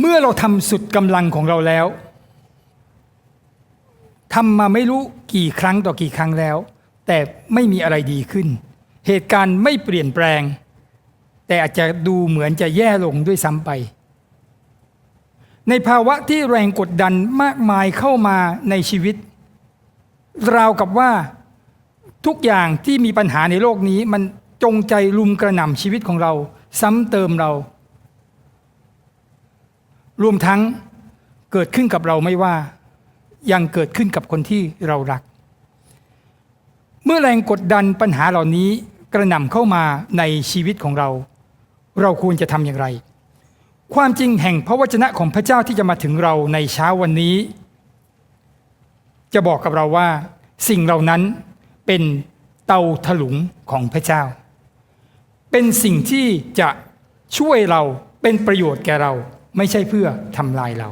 เมื่อเราทำสุดกำลังของเราแล้วทำมาไม่รู้กี่ครั้งต่อกี่ครั้งแล้ว แต่ไม่มีอะไรดีขึ้น เหตุการณ์ไม่เปลี่ยนแปลง แต่อาจจะดูเหมือนจะแย่ลงด้วยซ้ำไป ในภาวะที่แรงกดดันมากมายเข้ามาในชีวิต ราวกับว่าทุกอย่างที่มีปัญหาในโลกนี้มันจงใจลุมกระหน่ำชีวิตของเรา ซ้ำเติมเรา รวมทั้งเกิดขึ้นกับเราไม่ว่า ยังเกิดขึ้นกับคนที่เรารัก เมื่อแรงกดดันปัญหาเหล่านี้กระหน่ำเข้ามาในชีวิตของเรา เราควรจะทำอย่างไร ความจริงแห่งพระวจนะของพระเจ้าที่จะมาถึงเราในเช้าวันนี้ จะบอกกับเราว่า สิ่งเหล่านั้นเป็นเตาถลุงของพระเจ้า เป็นสิ่งที่จะช่วยเราเป็นประโยชน์แก่เรา ไม่ใช่เพื่อทำลายเรา